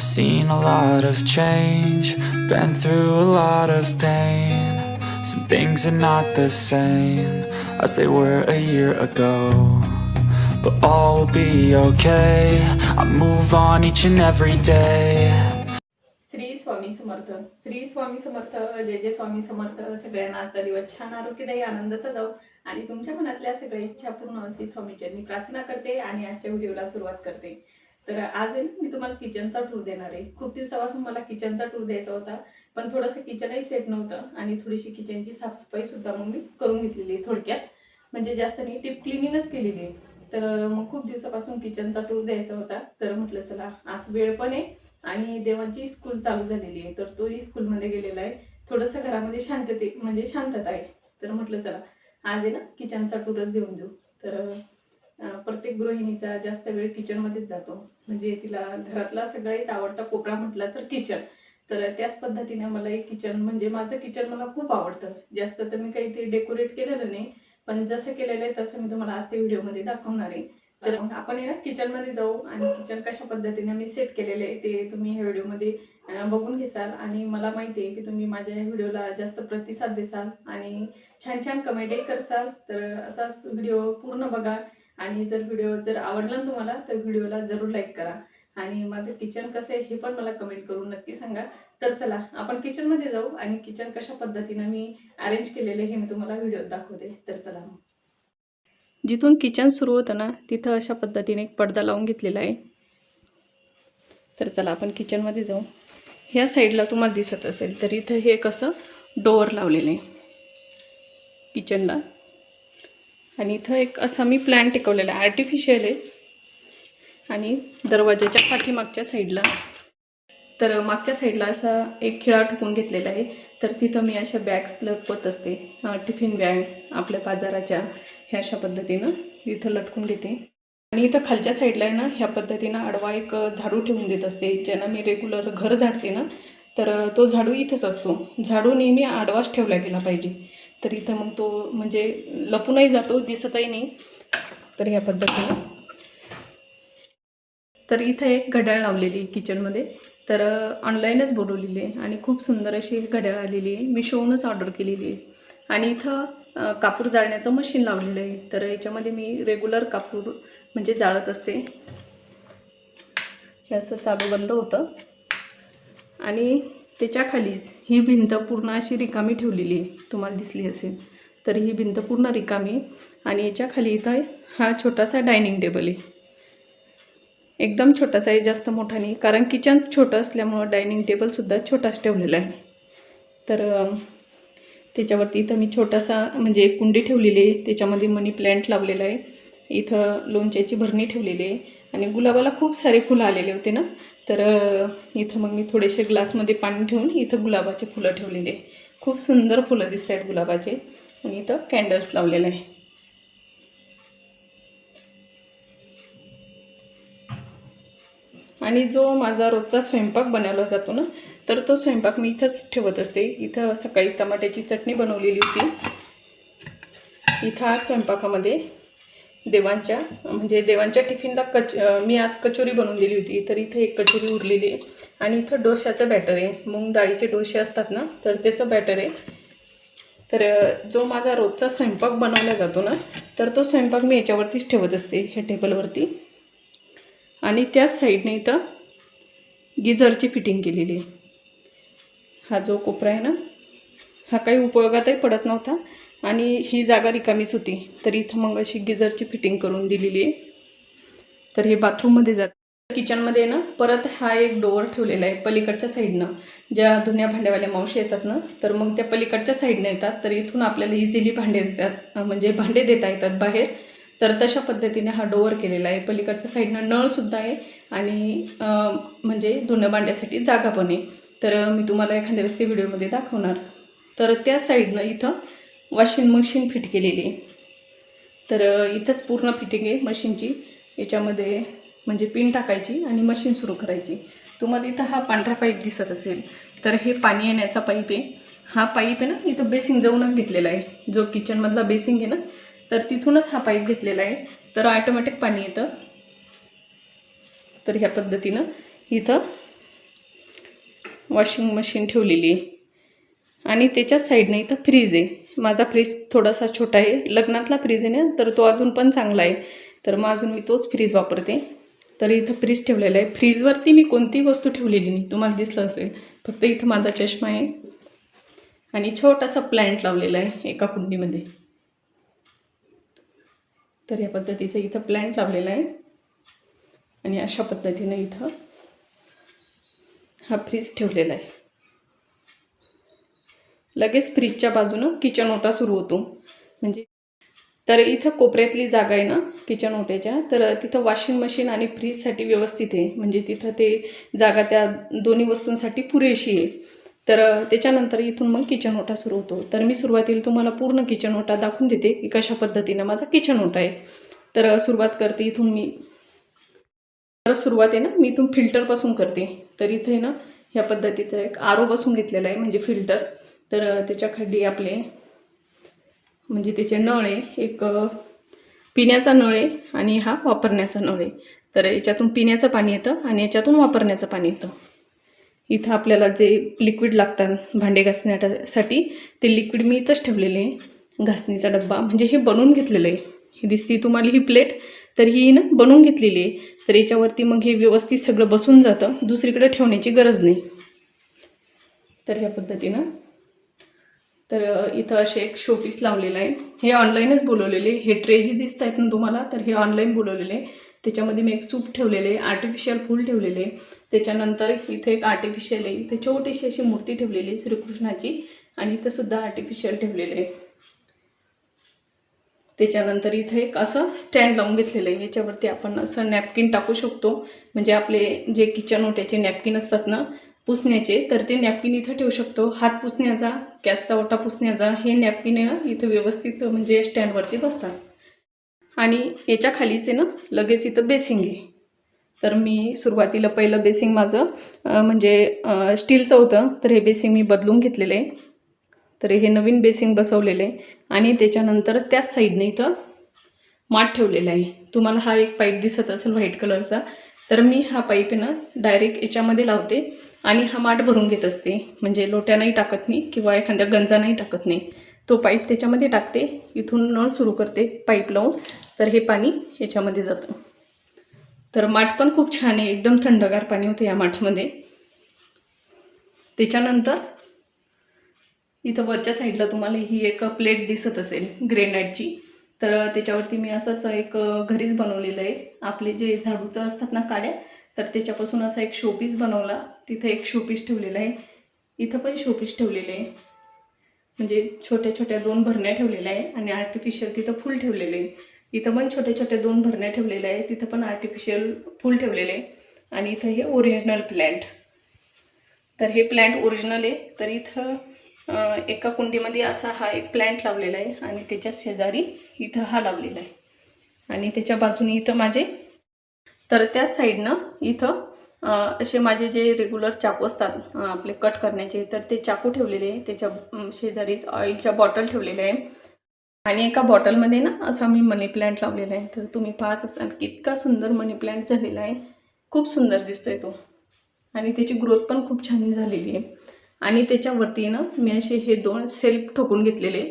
I've seen a lot of change, been through a lot of pain. Some things are not the same as they were a year ago. But all will be okay. I move on each and every day. Shri Swami Samarth Shri Swami Samarth जय जय स्वामी समर्थ सगळ्यांना आजचा दिवस छान आरोग्यदायी आनंदाचा जाऊ आणि तुमच्या मनातल्या सगळ्या इच्छा पूर्ण असे स्वामीचरणी प्रार्थना करते आणि आजच्या व्हिडिओला सुरुवात करते तर आज आहे ना, मी तुम्हाला किचनचा टूर देणार आहे. खूप दिवसापासून मला किचनचा टूर द्यायचा होता पण थोडंसं किचनही सेट नव्हतं आणि थोडीशी किचनची साफसफाई सुद्धा मग मी करून घेतलेली आहे थोडक्यात. म्हणजे जास्त नाही टीप क्लिनिंगच केलेली आहे. तर मग खूप दिवसापासून किचनचा टूर द्यायचा होता. तर म्हटलं चला आज वेळ पण आहे आणि देवांची स्कूल चालू झालेली आहे. तर तोही स्कूलमध्ये गेलेला आहे. थोडंसं घरामध्ये शांतते म्हणजे शांतता आहे. तर म्हटलं चला आज आहे ना किचनचा टूरच देऊन देऊ. तर प्रत्येक गृहिणीचा जास्त वेळ किचनमध्येच जातो. म्हणजे तिला घरातला सगळ्यात आवडता कोपरा म्हटला तर किचन. तर त्याच पद्धतीने मला एक किचन म्हणजे माझं किचन मला खूप आवडतं. जास्त तर मी काही ते डेकोरेट केलेलं नाही पण जसं केलेलं आहे तसं मी तुम्हाला आज ते व्हिडिओमध्ये दाखवणार आहे. तर आपण ना किचनमध्ये जाऊ आणि किचन कशा पद्धतीने मी सेट केलेले आहे ते तुम्ही ह्या व्हिडिओमध्ये बघून घेसाल. आणि मला माहिती आहे की तुम्ही माझ्या ह्या व्हिडिओला जास्त प्रतिसाद देसाल आणि छान छान कमेंटही करसाल. तर असाच व्हिडिओ पूर्ण बघा. आणि जर व्हिडिओ जर आवडला ना तुम्हाला तर व्हिडिओला जरूर लाईक करा. आणि माझं किचन कसं आहे हे पण मला कमेंट करून नक्की सांगा. तर चला आपण किचनमध्ये जाऊ आणि किचन कशा पद्धतीनं मी अरेंज केलेले हे मी तुम्हाला व्हिडिओत दाखवते. तर चला मग. जिथून किचन सुरू होतं ना तिथं अशा पद्धतीने एक पडदा लावून घेतलेला आहे. तर चला आपण किचनमध्ये जाऊ. ह्या साईडला तुम्हाला दिसत असेल तर इथं हे कसं डोअर लावलेलं आहे. किचनला आणि इथं एक असा मी प्लॅन टिकवलेला आहे. आर्टिफिशियल आहे. आणि दरवाजाच्या पाठीमागच्या साईडला तर मागच्या साईडला असा एक खिळा ठोकून घेतलेला आहे. तर तिथं मी अशा बॅग्स लटपत असते. टिफिन बॅग आपल्या बाजाराच्या ह्या अशा पद्धतीनं इथं लटकून घेते. आणि इथं खालच्या साईडला आहे ना ह्या पद्धतीनं आडवा एक झाडू ठेवून देत असते ज्यांना मी रेग्युलर घर झाडते ना तर तो झाडू इथंच असतो. झाडू नेहमी आडवाच ठेवला गेला पाहिजे. तर इथं मग तो म्हणजे लपूनही जातो दिसतही नाही. तर ह्या पद्धतीनं. तर इथं एक घड्याळ लावलेली आहे किचनमध्ये. तर ऑनलाईनच बोलवलेली आहे आणि खूप सुंदर अशी घड्याळ आलेली आहे. मी शोनच ऑर्डर केलेली आहे. आणि इथं कापूर जाळण्याचं मशीन लावलेलं आहे. तर याच्यामध्ये मी रेग्युलर कापूर म्हणजे जाळत असते. हे असं चालू बंद होतं. आणि त्याच्याखालीच ही भिंत पूर्ण अशी रिकामी ठेवलेली आहे तुम्हाला दिसली असेल. तर ही भिंत पूर्ण रिकामी आणि याच्याखाली इथं हा छोटासा डायनिंग टेबल आहे. एकदम छोटासा आहे जास्त मोठा नाही कारण किचन छोटं असल्यामुळं डायनिंग टेबलसुद्धा छोटाच ठेवलेला आहे. तर त्याच्यावरती इथं मी छोटासा म्हणजे एक कुंडी ठेवलेली आहे त्याच्यामध्ये मनी प्लॅन्ट लावलेला आहे. इथं लोणच्याची भरणी ठेवलेली आहे आणि गुलाबाला खूप सारे फुलं आलेले होते ना तर इथं मग मी थोडेसे ग्लासमध्ये पाणी ठेवून इथं गुलाबाचे फुलं ठेवलेले आहे. खूप सुंदर फुलं दिसत आहेत गुलाबाचे. आणि इथं कॅन्डल्स लावलेले आहे. आणि जो माझा रोजचा स्वयंपाक बनवला जातो ना तर तो स्वयंपाक मी इथंच ठेवत असते. इथं सकाळी टमाट्याची चटणी बनवलेली होती. इथं आज स्वयंपाकामध्ये देवांच्या म्हणजे देवांच्या टिफिनला कच मी आज कचोरी बनवून दिली होती. तर इथं एक कचोरी उरलेली आहे. आणि इथं डोश्याचं बॅटर आहे. मूग डाळीचे डोसे असतात ना तर त्याचं बॅटर आहे. तर जो माझा रोजचा स्वयंपाक बनवला जातो ना तर तो स्वयंपाक मी याच्यावरतीच ठेवत असते ह्या टेबलवरती. आणि त्याच साईडने इथं गिझरची फिटिंग केलेली आहे. हा जो कोपरा आहे ना हा काही उपयोगातही पडत नव्हता. आणि ही जागा रिकामीच होती. तर इथं मग अशी गिझरची फिटिंग करून दिलेली आहे. तर हे बाथरूममध्ये जात किचनमध्ये ना परत हा एक डोअर ठेवलेला आहे पलीकडच्या साईडनं ज्या धुन्या भांड्यावाल्या मावशी येतात ना तर मग त्या पलीकडच्या साईडनं येतात. तर इथून आपल्याला इझिली भांडे देतात म्हणजे भांडे देता येतात बाहेर. तर तशा पद्धतीने हा डोअर केलेला आहे. पलीकडच्या साईडनं नळसुद्धा आहे आणि म्हणजे धुणं भांड्यासाठी जागा पण आहे. तर मी तुम्हाला एखाद्या वेळेस ते व्हिडिओमध्ये दाखवणार. तर त्या साईडनं इथं वॉशिंग मशीन फिट केलेली आहे. तर इथंच पूर्ण फिटिंग आहे मशीनची. याच्यामध्ये म्हणजे पिन टाकायची आणि मशीन सुरू करायची. तुम्हाला इथं हा पांढरा पाईप दिसत असेल तर हे पाणी येण्याचा पाईप आहे. हा पाईप आहे ना इथं बेसिंग जाऊनच घेतलेला आहे. जो किचनमधला बेसिंग आहे ना तर तिथूनच हा पाईप घेतलेला आहे. तर ऑटोमॅटिक पाणी येतं. तर ह्या पद्धतीनं इथं वॉशिंग मशीन ठेवलेली आहे. आणि त्याच्याच साईडनं इथं फ्रीज आहे. माझा फ्रीज थोडासा छोटा आहे. लग्नातला फ्रीज आहे ना तर तो अजून पण चांगला आहे. तर मग अजून मी तोच फ्रीज वापरते. तर इथं फ्रीज ठेवलेला आहे. फ्रीजवरती मी कोणतीही वस्तू ठेवलेली नाही. तुम्हाला दिसलं असेल. फक्त इथं माझा चष्मा आहे. आणि छोटासा प्लॅन्ट लावलेला आहे एका कुंडीमध्ये. तर या पद्धतीचं इथं प्लॅन्ट लावलेला आहे. आणि अशा पद्धतीनं इथं हा फ्रीज ठेवलेला आहे. लगेच फ्रीजच्या बाजूनं किचन ओटा सुरू होतो. म्हणजे तर इथं कोपऱ्यातली जागा आहे ना किचन ओट्याच्या तर तिथं वॉशिंग मशीन आणि फ्रीजसाठी व्यवस्थित आहे. म्हणजे तिथं ते जागा त्या दोन्ही वस्तूंसाठी पुरेशी आहे. तर त्याच्यानंतर इथून मग किचन ओटा सुरू होतो. तर मी सुरुवातीला तुम्हाला पूर्ण किचन ओटा दाखवून देते की कशा पद्धतीनं माझा किचन ओटा आहे. तर सुरुवात करते इथून मी. तर सुरुवात आहे ना मी इथून फिल्टरपासून करते. तर इथे ना ह्या पद्धतीचं एक आरो बसून घेतलेला आहे म्हणजे फिल्टर तर त्याच्याखाली आपले म्हणजे त्याचे नळ आहे एक पिण्याचा नळ आहे आणि हा वापरण्याचा नळ. आहे तर याच्यातून पिण्याचं पाणी येतं आणि याच्यातून वापरण्याचं पाणी येतं. इथं आपल्याला जे लिक्विड लागतात भांडे घासण्यासाठी ते लिक्विड मी इथंच ठेवलेले आहे. घासणीचा डब्बा म्हणजे हे बनवून घेतलेलं आहे. ही दिसती तुम्हाला ही प्लेट तर ही ना बनवून घेतलेली आहे. तर याच्यावरती मग हे व्यवस्थित सगळं बसून जातं. दुसरीकडे ठेवण्याची गरज नाही. तर ह्या पद्धतीनं तर इथं असे एक शोपीस लावलेलं आहे. हे ऑनलाईनच बोलवलेले हे ट्रे जे दिसत आहेत ना तुम्हाला तर हे ऑनलाईन बोलवलेले आहे. त्याच्यामध्ये मी एक सूप ठेवलेले आहे. आर्टिफिशियल फूल ठेवलेले आहे. त्याच्यानंतर इथे एक आर्टिफिशियल आहे. इथे छोटीशी अशी मूर्ती ठेवलेली आहे श्रीकृष्णाची आणि इथं सुद्धा आर्टिफिशियल ठेवलेले आहे. त्याच्यानंतर इथं एक असं स्टँड लावून घेतलेलं आहे. याच्यावरती आपण असं नॅपकिन टाकू शकतो. म्हणजे आपले जे किचन ओट्याचे नॅपकिन असतात ना पुसण्याचे तर ते नॅपकिन इथं ठेवू शकतो. हात पुसण्याचा कॅचचा ओटा पुसण्याचा हे नॅपकिन इथं व्यवस्थित म्हणजे स्टँडवरती बसतात. आणि याच्या खालीच आहे ना लगेच इथं बेसिंग आहे. तर मी सुरुवातीला पहिलं बेसिंग माझं म्हणजे स्टीलचं होतं तर हे बेसिंग मी बदलून घेतलेलं आहे. तर हे नवीन बेसिंग बसवलेलं आहे. आणि त्याच्यानंतर त्याच साईडने इथं माठ ठेवलेला आहे. तुम्हाला हा एक पाईप दिसत असेल व्हाईट कलरचा तर मी हा पाईप ना डायरेक्ट याच्यामध्ये लावते. आणि हा माठ भरून घेत असते. म्हणजे लोट्यानंही टाकत नाही किंवा एखाद्या गंजानंही टाकत नाही. तो पाईप त्याच्यामध्ये टाकते. इथून नळ सुरू करते पाईप लावून. तर हे पाणी याच्यामध्ये जातं. तर माठ पण खूप छान आहे. एकदम थंडगार पाणी होतं या माठामध्ये. त्याच्यानंतर इथं वरच्या साईडला तुम्हाला ही एक प्लेट दिसत असेल ग्रेनाईटची तर त्याच्यावरती मी असंच एक घरीच बनवलेलं आहे. आपले जे झाडूचं असतात ना काड्या तर त्याच्यापासून असा एक शोपीस बनवला. तिथे एक शोपीस ठेवलेला आहे. इथं पण शोपीस ठेवलेले आहे. म्हणजे छोट्या छोट्या दोन भरण्या ठेवलेल्या आहे आणि आर्टिफिशियल तिथं फुल ठेवलेले आहे. इथं पण छोट्या छोट्या दोन भरण्या ठेवलेल्या आहे तिथं पण आर्टिफिशियल फुल ठेवलेले आहे. आणि इथं हे ओरिजिनल प्लॅन्ट तर हे प्लॅन्ट ओरिजिनल आहे. तर इथं एका कुंडीमध्ये असा हा एक प्लॅन्ट लावलेला आहे आणि त्याच्या शेजारी इथं हा लावलेला आहे. आणि त्याच्या बाजूने इथं माझे तर त्याच साईडनं इथं असे माझे जे रेग्युलर चाकू असतात आपले कट करण्याचे तर ते चाकू ठेवलेले आहे. त्याच्या शेजारीच ऑइलच्या बॉटल ठेवलेल्या आहे. आणि एका बॉटलमध्ये ना असा मी मनी प्लॅन्ट लावलेला आहे. तर तुम्ही पाहत असाल की इतका सुंदर मनी प्लॅन्ट झालेला आहे. खूप सुंदर दिसतोय तो. आणि त्याची ग्रोथ पण खूप छान झालेली आहे. आणि त्याच्यावरती ना मी असे हे दोन सेल्फ ठोकून घेतलेले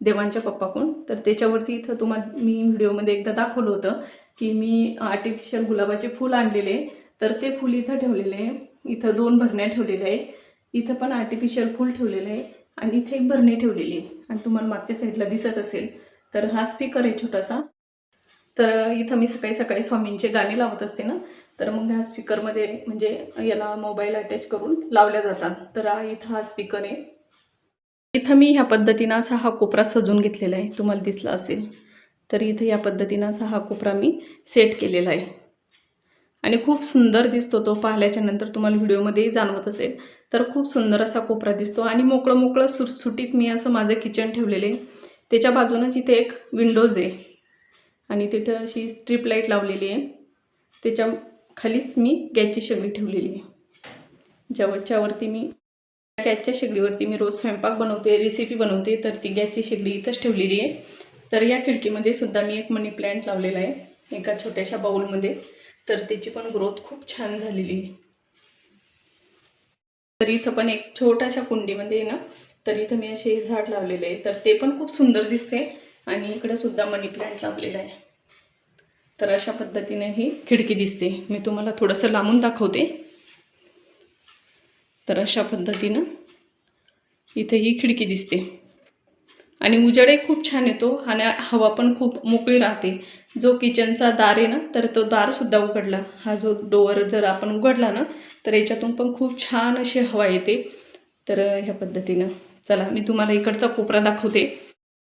देवांच्या पप्पाकडून. तर त्याच्यावरती इथं तुम्हाला मी व्हिडिओमध्ये एकदा दाखवलं होतं. की मी आर्टिफिशियल गुलाबाचे फूल आणलेले तर ते फूल इथं ठेवलेले आहे. इथं दोन भरण्या ठेवलेल्या आहे इथं पण आर्टिफिशियल फूल ठेवलेलं आहे आणि इथे एक भरणी ठेवलेली आहे. आणि तुम्हाला मागच्या साईडला दिसत असेल. तर हा स्पीकर आहे छोटासा. तर इथं मी सकाळी सकाळी स्वामींचे गाणे लावत असते ना तर मग ह्या स्पीकरमध्ये म्हणजे याला मोबाईल अटॅच करून लावल्या जातात. तर इथं हा स्पीकर आहे. इथं मी ह्या पद्धतीनं असा हा कोपरा सजून घेतलेला आहे. तुम्हाला दिसला असेल. तर इथं या पद्धतीनं असा हा कोपरा मी सेट केलेला आहे. आणि खूप सुंदर दिसतो तो पाहिल्याच्या नंतर तुम्हाला व्हिडिओमध्येही जाणवत असेल. तर खूप सुंदर असा कोपरा दिसतो आणि मोकळं मोकळं सुटसुटीत मी असं माझं किचन ठेवलेले आहे. त्याच्या बाजूनच इथे एक विंडोज आहे. आणि तिथं अशी स्ट्रीप लाइट लावलेली आहे. त्याच्या खालीच मी गॅसची शेगडी ठेवलेली आहे. जवळच्यावरती मी गॅसच्या शेगडीवरती मी रोज स्वयंपाक बनवते रेसिपी बनवते तर ती गॅसची शेगडी इथंच ठेवलेली आहे. तर या खिडकीमध्ये सुद्धा मी एक मनी प्लॅन्ट लावलेला आहे एका छोट्याशा बाऊलमध्ये. तर त्याची पण ग्रोथ खूप छान झालेली आहे. तर इथं पण एक छोट्याशा कुंडीमध्ये आहे ना तर इथं मी असे झाड लावलेले आहे. तर ते पण खूप सुंदर दिसते आणि इकडे सुद्धा मनी प्लांट लावलेला आहे. तर अशा पद्धतीने ही खिडकी दिसते. मी तुम्हाला थोडंसं लांबून दाखवते. तर अशा पद्धतीनं इथे ही खिडकी दिसते. आणि उजेडही खूप छान येतो आणि हवा पण खूप मोकळी राहते. जो किचनचा दार आहे ना तर तो दारसुद्धा उघडला. हा जो डोअर जर आपण उघडला ना तर याच्यातून पण खूप छान अशी हवा येते. तर ह्या पद्धतीनं. चला मी तुम्हाला इकडचा कोपरा दाखवते.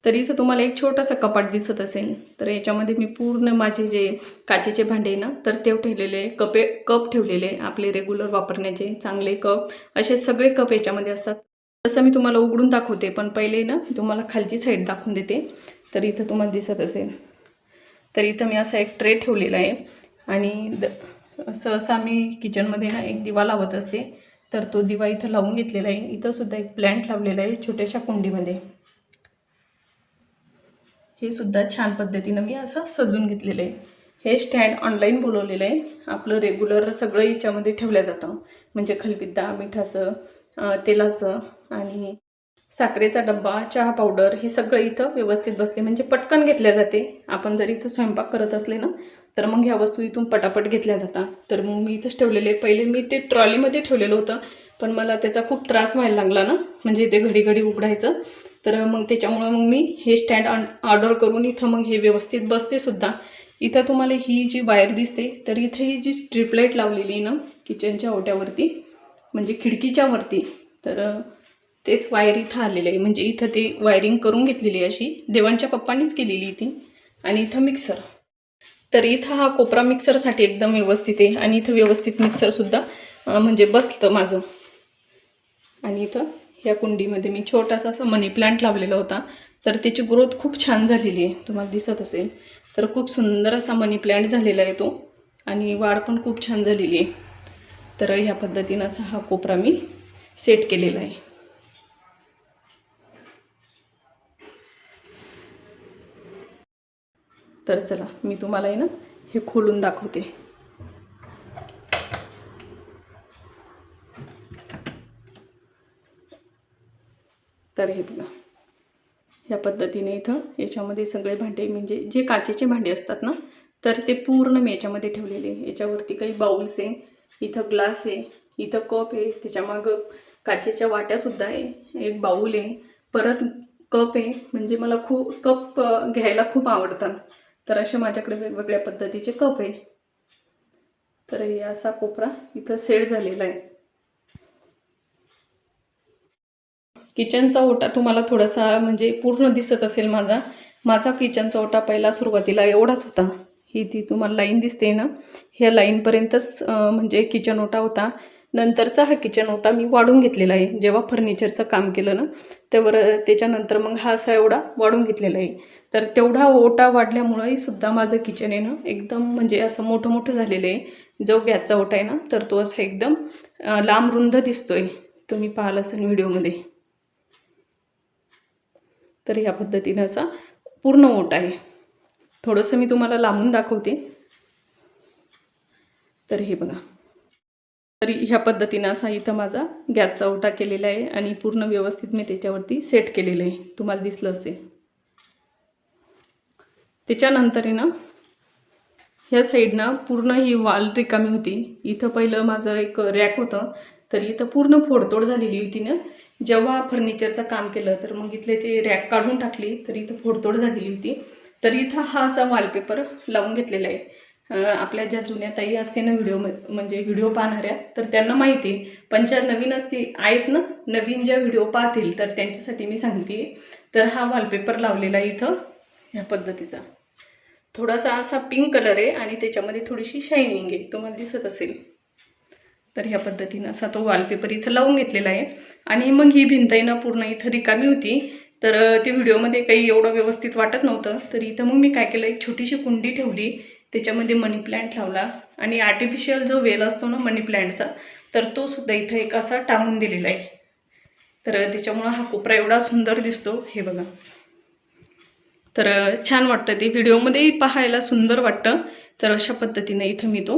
तर इथं तुम्हाला एक छोटासा कपाट दिसत असेल. तर याच्यामध्ये मी पूर्ण माझे जे काचेचे भांडे आहे ना तर ते ठेवलेले कपे कप ठेवलेले आपले रेग्युलर वापरण्याचे चांगले कप. असे सगळे कप याच्यामध्ये असतात. तसं मी तुम्हाला उघडून दाखवते पण पहिले ना तुम्हाला खालची साईड दाखवून देते. तर इथं तुम्हाला दिसत असेल. तर इथं मी असा एक ट्रे ठेवलेला आहे आणि द सहसा मी किचनमध्ये ना एक दिवा लावत असते. तर तो दिवा इथं लावून घेतलेला आहे. इथंसुद्धा एक प्लॅन्ट लावलेला आहे छोट्याशा कुंडीमध्ये. हे सुद्धा छान पद्धतीनं मी असं सजून घेतलेलं आहे. हे स्टँड ऑनलाईन बोलवलेलं आहे. आपलं रेग्युलर सगळं याच्यामध्ये ठेवलं जातं. म्हणजे खलबिद्दा मिठाचं तेलाचं आणि साखरेचा डब्बा चहा पावडर हे सगळं इथं व्यवस्थित बसते. म्हणजे पटकन घेतल्या जाते. आपण जर इथं स्वयंपाक करत असले ना तर मग ह्या वस्तू इथून पटापट घेतल्या जातात. तर मग मी इथंच ठेवलेले पहिले मी ते ट्रॉलीमध्ये ठेवलेलं होतं पण मला त्याचा खूप त्रास व्हायला लागला ना. म्हणजे ते घडी घडी उघडायचं. तर मग त्याच्यामुळं मग मी हे स्टँड ऑर्डर करून इथं मग हे व्यवस्थित बसते सुद्धा. इथं तुम्हाला ही जी वायर दिसते तर इथं ही जी स्ट्रीप लाइट लावलेली आहे ना किचनच्या ओट्यावरती म्हणजे खिडकीच्या वरती तर तेच वायर इथं आलेलं आहे. म्हणजे इथं ते वायरिंग करून घेतलेली आहे अशी. देवांच्या पप्पांनीच केलेली ती. आणि इथं मिक्सर तर इथं हा कोपरा मिक्सरसाठी एकदम व्यवस्थित आहे. आणि इथं व्यवस्थित मिक्सरसुद्धा म्हणजे बसतं माझं. आणि इथं ह्या कुंडीमध्ये मी छोटासा असा मनी प्लांट लावलेला होता. तर त्याची ग्रोथ खूप छान झालेली आहे. तुम्हाला दिसत असेल. तर खूप सुंदर असा मनी प्लांट झालेला आहे तो. आणि वाढ पण खूप छान झालेली आहे. तर ह्या पद्धतीनं असा हा कोपरा मी सेट केलेला आहे. तर चला मी तुम्हाला आहे ना हे खोलून दाखवते. तर हे बघा ह्या पद्धतीने इथं याच्यामध्ये सगळे भांडे म्हणजे जे काचेचे भांडे असतात ना तर ते पूर्ण मी याच्यामध्ये ठेवलेले आहे. याच्यावरती काही बाउल्स आहे इथं ग्लास आहे इथं कप आहे त्याच्यामागं काचेच्या वाट्यासुद्धा आहे एक बाऊल आहे. परत कप आहे म्हणजे मला खूप कप घ्यायला खूप आवडतात. तर असे माझ्याकडे वेगवेगळ्या पद्धतीचे कप आहे. तर हे असा कोपरा इथं सेट झालेला आहे. किचनचा ओटा तुम्हाला थोडासा म्हणजे पूर्ण दिसत असेल माझा. माझा किचनचा ओटा पहिला सुरुवातीला एवढाच होता. ही ती तुम्हाला लाईन दिसते ना? ह्या लाईनपर्यंतच म्हणजे किचन ओटा होता. नंतरचा हा किचन ओटा मी वाढून घेतलेला आहे. जेव्हा फर्निचरचं काम केलं ना त्यावर त्याच्यानंतर मग हा असा एवढा वाढून घेतलेला आहे. तर तेवढा ओटा वाढल्यामुळंही सुद्धा माझं किचन आहे ना एकदम म्हणजे असं मोठं मोठं झालेलं आहे. जो गॅसचा ओटा आहे ना तर तो असा एकदम लांब रुंद दिसतोय. तुम्ही पाहाल असेल व्हिडिओमध्ये. तर ह्या पद्धतीनं असा पूर्ण ओट आहे. थोडंसं मी तुम्हाला लांबून दाखवते. तर हे बघा. तरी ह्या पद्धतीनं असा इथं माझा गॅसचा ओटा केलेला आहे आणि पूर्ण व्यवस्थित मी त्याच्यावरती सेट केलेलं आहे. तुम्हाला दिसलं असेल. त्याच्यानंतर आहे ना ह्या साईडनं पूर्ण ही वाल रिकामी होती. इथं पहिलं माझं एक रॅक होतं. तर इथं पूर्ण फोडतोड झालेली होती ना. जेव्हा फर्निचरचं काम केलं तर मग इथले ते रॅक काढून टाकली तर इथं फोडतोड झालेली होती. तर इथं हा असा वॉलपेपर लावून घेतलेला आहे. आपल्या ज्या जुन्या ताई असते ना व्हिडिओ म्हणजे व्हिडिओ पाहणाऱ्या तर त्यांना माहिती आहे. पण ज्या नवीन असते आहेत ना नवीन ज्या व्हिडिओ पाहतील तर त्यांच्यासाठी मी सांगते तर हा वॉलपेपर लावलेला आहे इथं ह्या पद्धतीचा. थोडासा असा पिंक कलर आहे आणि त्याच्यामध्ये थोडीशी शायनिंग आहे. तुम्हाला दिसत असेल. तर ह्या पद्धतीनं असा तो वॉलपेपर इथं लावून घेतलेला आहे. आणि मग ही भिंत आहे ना पूर्ण इथं रिकामी होती. तर ते व्हिडिओमध्ये काही एवढं व्यवस्थित वाटत नव्हतं. तर इथं मग मी काय केलं एक छोटीशी कुंडी ठेवली. त्याच्यामध्ये मनी प्लॅन्ट लावला. आणि आर्टिफिशियल जो वेल असतो ना मनी प्लॅन्टचा तर तो सुद्धा इथं एक असा टांगून दिलेला आहे. तर त्याच्यामुळं हा कोपरा एवढा सुंदर दिसतो हे बघा. तर छान वाटतं ते. व्हिडिओमध्येही पाहायला सुंदर वाटतं. तर अशा पद्धतीनं इथं मी तो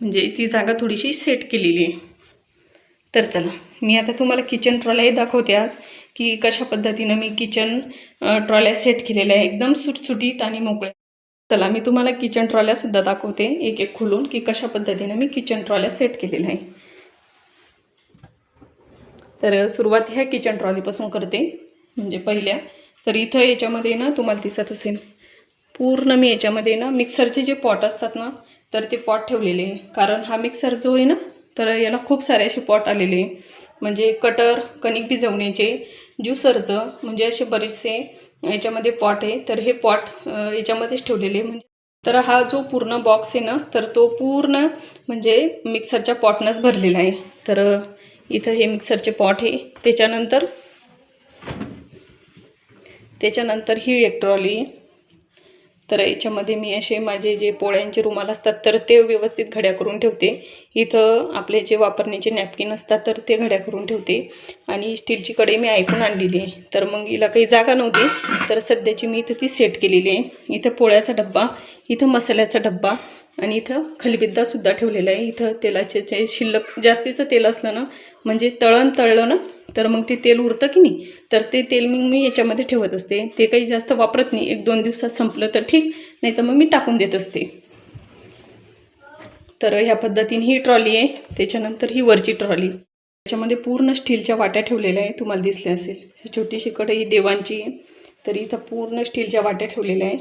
म्हणजे ती जागा थोडीशी सेट केलेली आहे. तर चला मी आता तुम्हाला किचन ट्रॉल्याही दाखवते आज की कशा पद्धतीनं मी किचन ट्रॉल्या सेट केलेल्या आहे. एकदम सुटसुटीत आणि मोकळ्या चला मी तुम्हाला किचन ट्रॉल्यासुद्धा दाखवते एक एक खोलून की कशा पद्धतीनं मी किचन ट्रॉल्या सेट केलेल्या आहे. तर सुरुवात ह्या किचन ट्रॉलीपासून करते म्हणजे पहिल्या. तर इथं याच्यामध्ये ना तुम्हाला दिसत असेल पूर्ण मी याच्यामध्ये ना मिक्सरचे जे पॉट असतात ना तर ते पॉट ठेवलेले कारण हा मिक्सर जो आहे ना तर याला खूप सारे असे पॉट आलेले म्हणजे कटर कणिक भिजवण्याचे ज्युसरचं म्हणजे असे बरेचसे याच्यामध्ये पॉट आहे. तर हे पॉट याच्यामध्येच ठेवलेले म्हणजे तर हा जो पूर्ण बॉक्स आहे ना तर तो पूर्ण म्हणजे मिक्सरच्या पॉटनंच भरलेला आहे. तर इथं हे मिक्सरचे पॉट आहे. त्याच्यानंतर त्याच्यानंतर ही एक ट्रॉली आहे. तर याच्यामध्ये मी असे माझे जे पोळ्यांचे रुमाल असतात तर ते व्यवस्थित घड्या करून ठेवते. इथं आपले जे वापरण्याचे नॅपकिन असतात तर ते घड्या करून ठेवते. आणि स्टीलची कढई मी ऐकून आणलेली आहे. तर मग हिला काही जागा नव्हती तर सध्याची मी इथं ती सेट केलेली आहे. इथं पोळ्याचा डब्बा इथं मसाल्याचा डब्बा आणि इथं खलबिद्दासुद्धा ठेवलेला आहे. इथं तेलाचे जे शिल्लक जास्तीचं तेल असलं ना म्हणजे तळण तळलं ना तर मग ते तेल उरतं की नाही? तर ते तेल मग मी याच्यामध्ये ठेवत असते. ते काही जास्त वापरत नाही. एक दोन दिवसात संपलं तर ठीक. नाही तर मग मी टाकून देत असते. तर ह्या पद्धतीने ही ट्रॉली आहे. त्याच्यानंतर ही वरची ट्रॉली. त्याच्यामध्ये पूर्ण स्टीलच्या वाट्या ठेवलेल्या आहे तुम्हाला दिसले असेल. ही छोटीशी कढई ही देवांची आहे. तर इथं पूर्ण स्टीलच्या वाट्या ठेवलेल्या आहे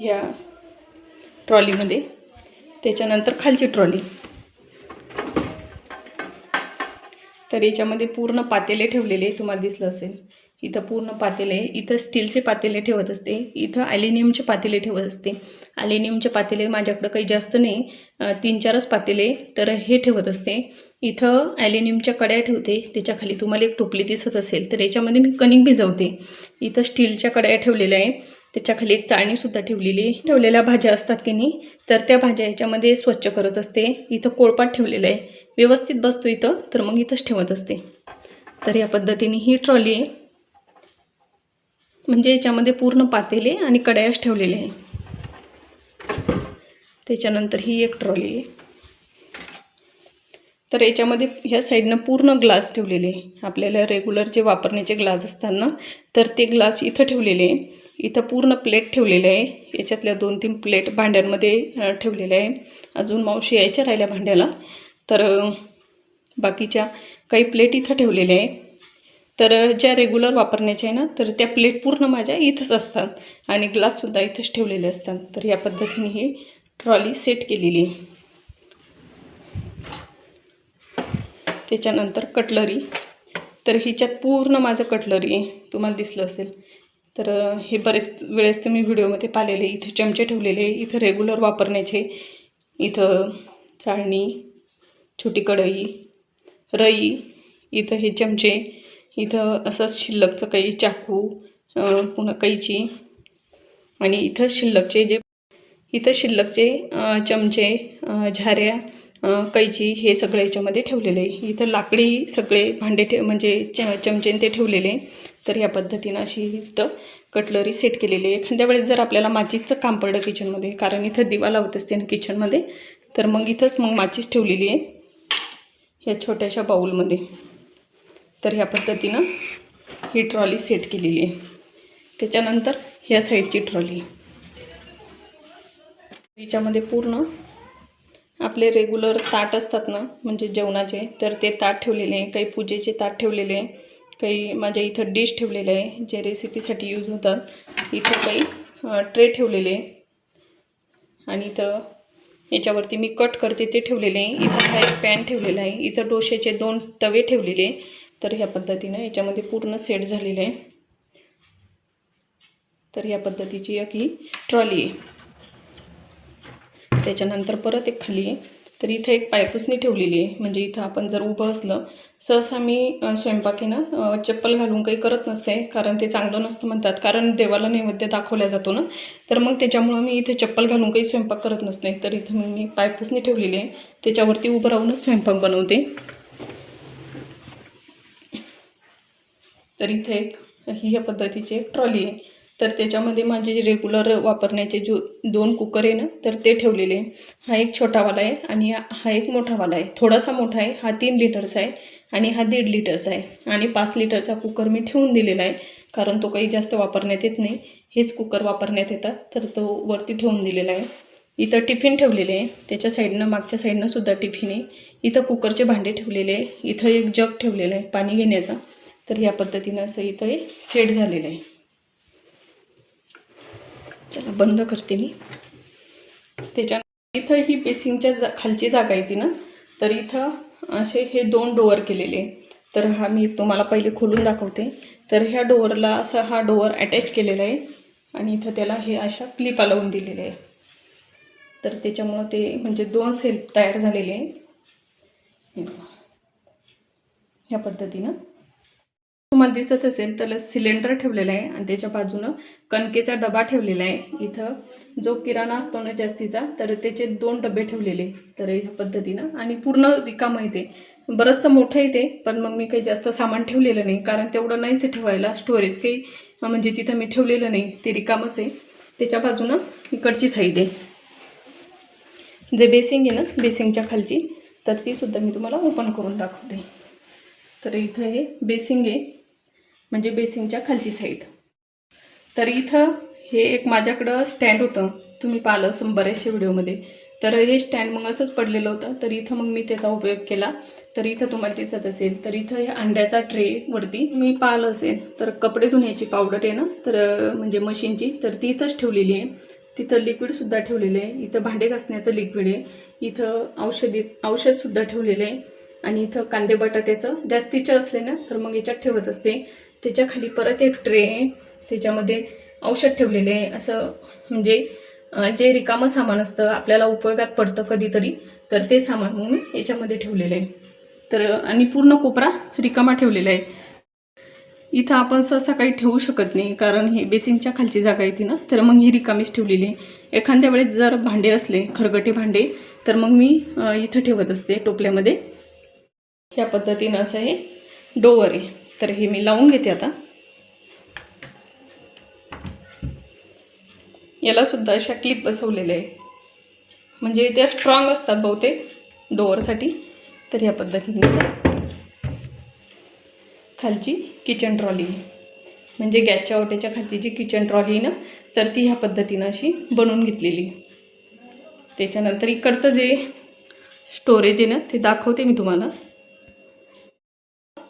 ह्या ट्रॉलीमध्ये. त्याच्यानंतर खालची ट्रॉली. तर याच्यामध्ये पूर्ण पातेले ठेवलेले तुम्हाला दिसलं असेल. इथं पूर्ण पातेले इथं स्टीलचे पातेले ठेवत असते इथं ॲल्युमिनियमचे पातेले ठेवत असते. ॲल्युमिनियमचे पातेले माझ्याकडं काही जास्त नाही तीन चारच पातेले तर हे ठेवत असते. इथं ॲल्युमिनियमच्या कड्या ठेवते त्याच्याखाली तुम्हाला एक टोपली दिसत असेल तर याच्यामध्ये मी कणिक भिजवते. इथं स्टीलच्या कड्या ठेवलेल्या आहे त्याच्याखाली एक चाळणीसुद्धा ठेवलेली ठेवलेल्या भाज्या असतात की नाही तर त्या भाज्या याच्यामध्ये स्वच्छ करत असते. इथं कोळपाट ठेवलेलं आहे व्यवस्थित बसतो इथं तर मग इथंच ठेवत असते. तर या पद्धतीने ही ट्रॉली आहे. म्हणजे याच्यामध्ये पूर्ण पातेले आणि कड्याच ठेवलेले आहे. त्याच्यानंतर ही एक ट्रॉली आहे. तर याच्यामध्ये ह्या साईडनं पूर्ण ग्लास ठेवलेले आहे. आपल्याला रेग्युलर जे वापरण्याचे ग्लास असतात ना तर ते ग्लास इथं ठेवलेले आहे. इथं पूर्ण प्लेट ठेवलेले आहे. याच्यातल्या दोन तीन प्लेट भांड्यांमध्ये ठेवलेले ठेवलेल्या आहे. अजून मावशी यायच्या राहिल्या भांड्याला. तर बाकीच्या काही प्लेट इथं ठेवलेल्या आहे तर ज्या रेग्युलर वापरण्याच्या आहे ना तर त्या प्लेट पूर्ण माझ्या इथंच असतात आणि ग्लाससुद्धा इथंच ठेवलेले असतात. तर या पद्धतीने ही ट्रॉली सेट केलेली आहे. त्याच्यानंतर कटलरी तर हिच्यात पूर्ण माझं कटलरी आहे. तुम्हाला दिसलं असेल. तर हे बरेच वेळेस तुम्ही व्हिडिओमध्ये पाहिलेले इथे चमचे ठेवलेले इथं रेग्युलर वापरण्याचे इथं चाळणी छोटी कढई रई इथं हे चमचे इथं असंच शिल्लकचं काही चाकू पुन्हा कैची आणि इथं शिल्लकचे जे इथं शिल्लकचे चमचे झाऱ्या कैची हे सगळं याच्यामध्ये ठेवलेले आहे. इथं लाकडी सगळे भांडे ठे म्हणजे च चमचे ते ठेवलेले तर या पद्धतीनं अशी इथं कटलरी सेट केलेली आहे. एखाद्या वेळेस जर आपल्याला माचीसचं काम पडलं किचनमध्ये कारण इथं दिवा लावत असते ना किचनमध्ये तर मग इथंच मग माचीस ठेवलेली आहे. ह्या छोट्याशा बाऊलमध्ये. तर ह्या पद्धतीनं ही ट्रॉली सेट केलेली आहे. त्याच्यानंतर ह्या साईडची ट्रॉली. याच्यामध्ये पूर्ण आपले रेग्युलर ताट असतात ना म्हणजे जेवणाचे तर ते ताट ठेवलेले आहे. काही पूजेचे ताट ठेवलेले आहे. काही माझ्या इथं डिश ठेवलेले आहे जे रेसिपीसाठी यूज होतात. इथं काही ट्रे ठेवलेले आहे. आणि इथं याच्यावरती मी कट करते ते ठेवलेले आहे. इथं हा एक पॅन ठेवलेला आहे. इथं डोश्याचे दोन तवे ठेवलेले तर ह्या पद्धतीनं याच्यामध्ये पूर्ण सेट झालेलं आहे. तर ह्या पद्धतीची एक ही ट्रॉली आहे. त्याच्यानंतर परत एक खाली आहे. तर इथं एक पायपुसणी ठेवलेली आहे. म्हणजे इथं आपण जर उभं असलं सहसा मी स्वयंपाकीनं स्वयंपाक आहे ना चप्पल घालून काही करत नसते कारण ते चांगलं नसतं म्हणतात. कारण देवाला नैवेद्य दाखवला जातो ना. तर मग त्याच्यामुळं मी इथे चप्पल घालून काही स्वयंपाक करत नसते. तर इथं मग मी पायपुसणी ठेवलेली आहे. त्याच्यावरती उभं राहूनच स्वयंपाक बनवते. तर इथे एक ही या पद्धतीची एक ट्रॉली आहे. तर त्याच्यामध्ये माझे जे रेग्युलर वापरण्याचे जो दोन कुकर आहे ना तर ते ठेवलेले आहे. हा एक छोटावाला आहे आणि हा एक मोठावाला आहे. थोडासा मोठा आहे हा तीन लिटरचा आहे आणि हा दीड लिटरचा आहे. आणि पाच लिटरचा कुकर मी ठेवून दिलेला आहे कारण तो काही जास्त वापरण्यात येत नाही. हेच कुकर वापरण्यात येतात तर तो वरती ठेवून दिलेला आहे. इथं टिफिन ठेवलेले आहे. त्याच्या साईडनं मागच्या साईडनं सुद्धा टिफिन आहे. इथं कुकरचे भांडे ठेवलेले आहे. इथं एक जग ठेवलेलं आहे पाणी घेण्याचा. तर या पद्धतीनं असं इथं हे सेट झालेलं आहे. चला बंद करते मी. त्याच्या इथं ही बेसिंगच्या जा खालची जागा येते ना तर इथं असे हे दोन डोअर केलेले आहे. तर हा मी तुम्हाला पहिले खोलून दाखवते. तर ह्या डोअरला असा हा डोअर अटॅच केलेला आहे आणि इथं त्याला हे अशा क्लिपा लावून दिलेले आहे. तर त्याच्यामुळं ते म्हणजे दोन सेल्फ तयार झालेले आहे ह्या पद्धतीनं. तुम्हाला दिसत असेल तर सिलेंडर ठेवलेला आहे आणि त्याच्या बाजूनं कणकेचा डबा ठेवलेला आहे. इथं जो किराणा असतो ना जास्तीचा तर त्याचे दोन डबे ठेवलेले तर ह्या पद्धतीनं. आणि पूर्ण रिकामं येते बरंचसं मोठं येते पण मग मी काही जास्त सामान ठेवलेलं नाही. कारण तेवढं नाहीच ठेवायला. स्टोरेज काही म्हणजे तिथं मी ठेवलेलं नाही. ते रिकामच आहे. त्याच्या बाजूनं इकडची साईड आहे. जे बेसिंग आहे ना बेसिंगच्या खालची तर ती सुद्धा मी तुम्हाला ओपन करून दाखवते. तर इथं हे बेसिंग आहे. म्हणजे बेसिंगच्या खालची साईड तर इथं हे एक माझ्याकडं स्टँड होतं. तुम्ही पाहिलं असं बऱ्याचशा व्हिडिओमध्ये. तर हे स्टँड मग असंच पडलेलं होतं. तर इथं मग मी त्याचा उपयोग केला. तर इथं तुम्हाला दिसत असेल. तर इथं हे अंड्याचा ट्रे वरती मी पाहिलं असेल. तर कपडे धुण्याची पावडर आहे ना? तर म्हणजे मशीनची. तर ती इथंच ठेवलेली आहे. तिथं लिक्विडसुद्धा ठेवलेलं आहे. इथं भांडे घासण्याचं लिक्विड आहे. इथं औषधी औषधसुद्धा ठेवलेलं आहे. आणि इथं कांदे बटाट्याचं जास्तीचं असले ना? तर मग याच्यात ठेवत असते. त्याच्याखाली परत एक ट्रे त्याच्यामध्ये औषध ठेवलेले आहे. असं म्हणजे जे रिकामं सामान असतं आपल्याला उपयोगात पडतं कधीतरी तर ते सामान मग मी याच्यामध्ये ठेवलेलं आहे. तर आणि पूर्ण कोपरा रिकामा ठेवलेला आहे. इथं आपण सहसा काही ठेवू शकत नाही कारण हे बेसिनच्या खालची जागा येते ना तर मग ही रिकामीच ठेवलेली आहे. एखाद्या वेळेस जर भांडे असले खरगटे भांडे तर मग मी इथं ठेवत असते टोपल्यामध्ये. ह्या पद्धतीनं असं हे डोवर आहे. तर हे मी लावून घेते आता. याला सुद्धा अशा क्लिप बसवलेल्या आहे म्हणजे त्या स्ट्रॉंग असतात बहुतेक डोअरसाठी तर ह्या पद्धतीने खालची किचन ट्रॉली म्हणजे गॅसच्या ओट्याच्या खालची जी किचन ट्रॉली ना तर ती ह्या पद्धतीनं अशी बनवून घेतलेली. त्याच्यानंतर इकडचं जे स्टोरेज आहे ना ते दाखवते मी तुम्हाला.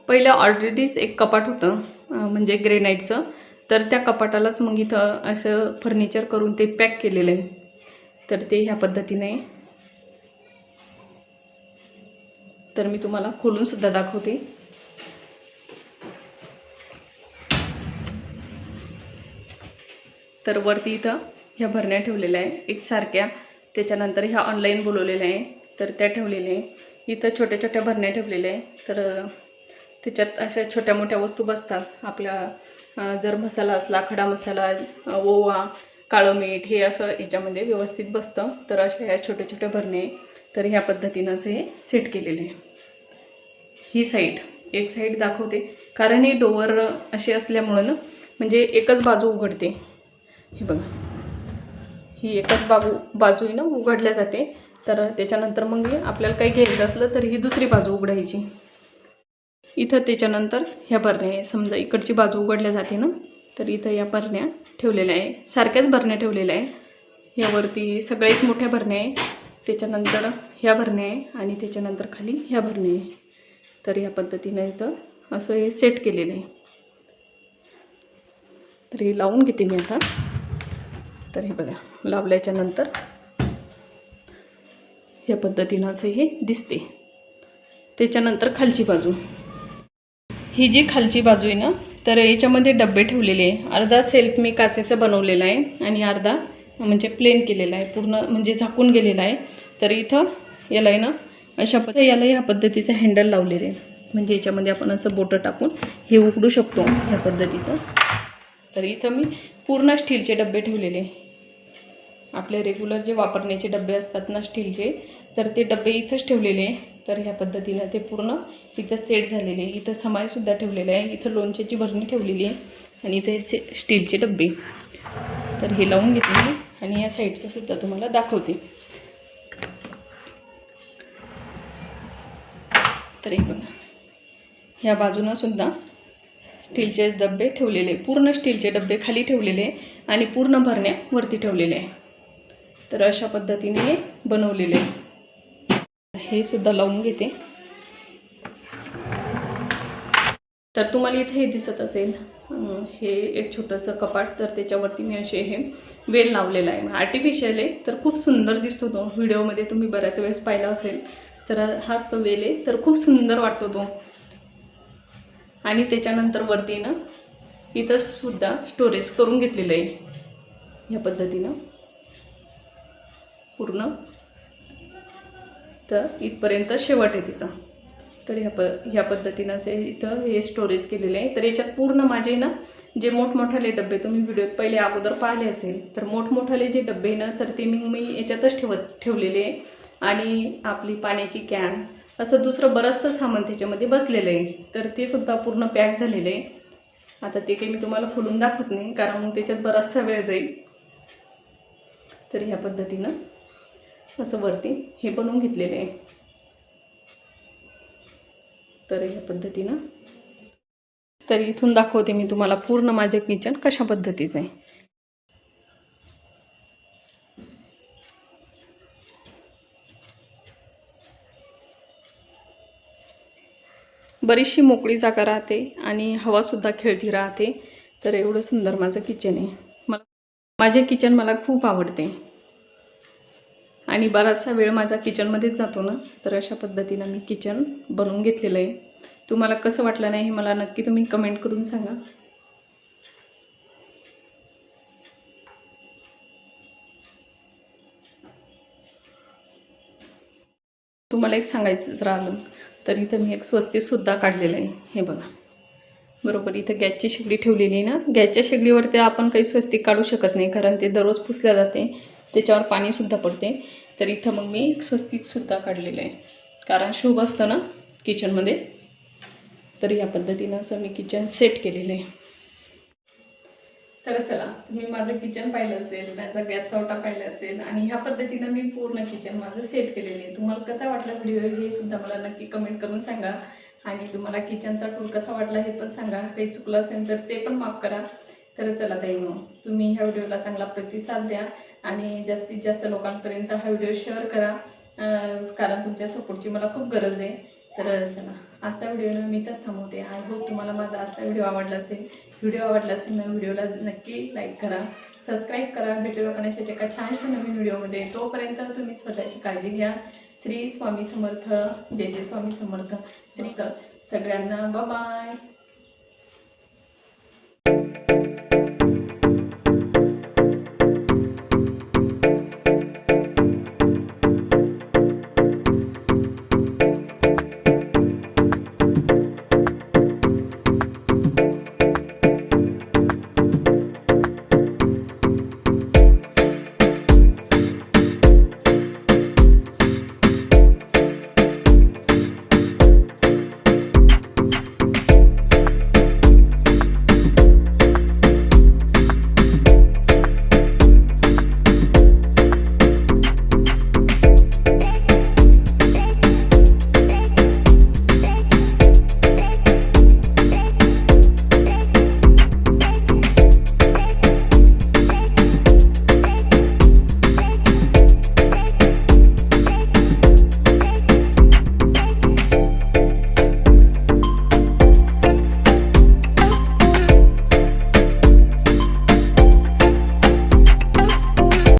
पहिलं ऑलरेडीच एक कपाट होतं म्हणजे ग्रेनाईटचं तर त्या कपाटालाच मग इथं असं फर्निचर करून ते पॅक केलेलं आहे. तर ते ह्या पद्धतीने. तर मी तुम्हाला खोलून सुद्धा दाखवते. तर वरती इथं ह्या भरण्या ठेवलेल्या आहे एकसारख्या त्याच्यानंतर ह्या ऑनलाईन बोलवलेल्या आहे तर त्या ठेवलेल्या आहे. इथं छोट्या छोट्या भरण्या ठेवलेल्या आहे. तर त्याच्यात अशा छोट्या मोठ्या वस्तू बसतात. आपल्या जर मसाला असला खडा मसाला ओवा काळं मीठ हे असं याच्यामध्ये व्यवस्थित बसतं. तर अशा ह्या छोट्या छोट्या भरणे तर ह्या पद्धतीनं असं हे सेट केलेले आहे. ही साईड एक साईड दाखवते. कारण ही डोअर अशी असल्यामुळं ना म्हणजे एकच बाजू उघडते. हे बघा. ही एकच बाजू बाजू ना उघडल्या जाते. तर त्याच्यानंतर मग आपल्याला काही घ्यायचं असलं तर ही दुसरी बाजू उघडायची. इथं त्याच्यानंतर ह्या भरण्या आहे. समजा इकडची बाजू उघडल्या जाते ना तर इथं या भरण्या ठेवलेल्या आहे. सारख्याच भरण्या ठेवलेल्या आहे. यावरती सगळ्यात मोठ्या भरण्या आहे. त्याच्यानंतर ह्या भरण्या आहे आणि त्याच्यानंतर खाली ह्या भरण्या आहे. तर या पद्धतीनं इथं असं हे सेट केलेलं आहे. तर हे लावून घेते मी आता. तर हे बघा लावल्याच्या नंतर ह्या पद्धतीनं असं हे दिसते. त्याच्यानंतर खालची बाजू. ही जी खालची बाजू आहे ना तर याच्यामध्ये डब्बे ठेवलेले आहे. अर्धा सेल्फ मी काचेचं बनवलेला आहे आणि अर्धा म्हणजे प्लेन केलेला आहे. पूर्ण म्हणजे झाकून गेलेला आहे. तर इथं याला आहे ना अशा पद्ध याला ह्या पद्धतीचं हँडल लावलेलं आहे. म्हणजे याच्यामध्ये आपण असं बोटं टाकून हे उकडू शकतो ह्या पद्धतीचं. तर इथं मी पूर्ण स्टीलचे डब्बे ठेवलेले आपले रेग्युलर जे वापरण्याचे डबे असतात ना स्टीलचे तर ते डबे इथंच ठेवलेले तर ह्या पद्धतीनं ते पूर्ण इथं सेट झालेले आहे. इथं समायसुद्धा ठेवलेलं आहे. इथं लोणच्याची भरणी ठेवलेली आहे. आणि इथे से स्टीलचे डबे. तर हे लावून घेते मी आणि या साईडचं सुद्धा तुम्हाला दाखवते. तर हे बघा. ह्या बाजूनं सुद्धा स्टीलचे डबे ठेवलेले पूर्ण स्टीलचे डबे खाली ठेवलेले आणि पूर्ण भरण्या वरती ठेवलेले आहे. तर अशा पद्धतीने हे बनवलेले आहे. हे सुद्धा लावून घेते. तर तुम्हाला इथे हे दिसत असेल हे एक छोटंसं कपाट तर त्याच्यावरती मी असे हे वेल लावलेला आहे. आर्टिफिशियल आहे तर खूप सुंदर दिसतो तो. व्हिडिओमध्ये तुम्ही बऱ्याच वेळेस पाहिला असेल. तर हाच तो वेल आहे तर खूप सुंदर वाटतो तो. आणि त्याच्यानंतर वरती ना इथं सुद्धा स्टोरेज करून घेतलेलं आहे. या पद्धतीनं. पूर्ण. तर इथपर्यंत शेवट आहे तिचा. तर ह्या प ह्या पद्धतीनं असे इथं हे स्टोरेज केलेले आहे. तर याच्यात पूर्ण माझे ना जे मोठमोठाले डबे तुम्ही व्हिडिओत पहिले अगोदर पाहिले असेल तर मोठमोठाले जे डबे आहे ना तर ते मी मी याच्यातच ठेवत ठेवलेले आहे. आणि आपली पाण्याची कॅन असं दुसरं बरंचसं सामान त्याच्यामध्ये बसलेलं आहे. तर ते सुद्धा पूर्ण पॅक झालेलं आहे. आता ते काही मी तुम्हाला खोलून दाखवत नाही कारण मग त्याच्यात बराचसा वेळ जाईल. तर ह्या पद्धतीनं असं वरती हे बनवून घेतलेले आहे. तर ह्या पद्धतीनं. तर इथून दाखवते मी तुम्हाला पूर्ण माझं किचन कशा पद्धतीचं आहे. बरीचशी मोकळी जागा राहते आणि हवासुद्धा खेळती राहते. तर एवढं सुंदर माझं किचन आहे. मला माझे किचन मला खूप आवडते. आणि बराचसा वेळ माझा किचनमध्येच जातो ना तर अशा पद्धतीनं मी किचन बनवून घेतलेलं आहे. तुम्हाला कसं वाटलं नाही हे मला नक्की तुम्ही कमेंट करून सांगा. तुम्हाला एक सांगायचंच राहिलं तर इथं मी एक स्वस्तीसुद्धा काढलेलं आहे. हे बघा. बरोबर इथं गॅसची शेगडी ठेवलेली आहे ना. गॅसच्या शेगडीवरती आपण काही स्वस्तिक काढू शकत नाही कारण ते दररोज पुसल्या जाते त्याच्यावर पाणीसुद्धा पडते. तर इथं मग मी स्वस्तिकसुद्धा काढलेलं आहे. कारण शुभ असतं ना किचनमध्ये तर या पद्धतीनं असं मी किचन सेट केलेलं आहे. तर चला तुम्ही माझं किचन पाहिलं असेल माझा गॅस चौटा पाहिला असेल आणि ह्या पद्धतीनं मी पूर्ण किचन माझं सेट केलेलं आहे. तुम्हाला कसा वाटला व्हिडिओ हे सुद्धा मला नक्की कमेंट करून सांगा. आणि तुम्हाला किचनचा टूल कसा वाटला हे पण सांगा. काही चुकलं असेल तर ते पण माफ करा. तर चला ताई मग तुम्ही ह्या व्हिडिओला चांगला प्रतिसाद द्या आणि जास्तीत जास्त लोकांपर्यंत हा व्हिडिओ शेअर करा. कारण तुमच्या सपोर्टची मला खूप गरज आहे. तर चला आजचा व्हिडिओ मी तर थांबवते. आय होप तुम्हाला माझा आजचा व्हिडिओ आवडला असेल. व्हिडिओ आवडला असेल ना व्हिडिओला नक्की लाईक करा सबस्क्राईब करा. भेटूया गणेशाच्या एका छानशा नवीन व्हिडिओमध्ये. तोपर्यंत तुम्ही स्वतःची काळजी घ्या. श्री स्वामी समर्थ जय जय स्वामी समर्थ. श्री सगळ्यांना बाय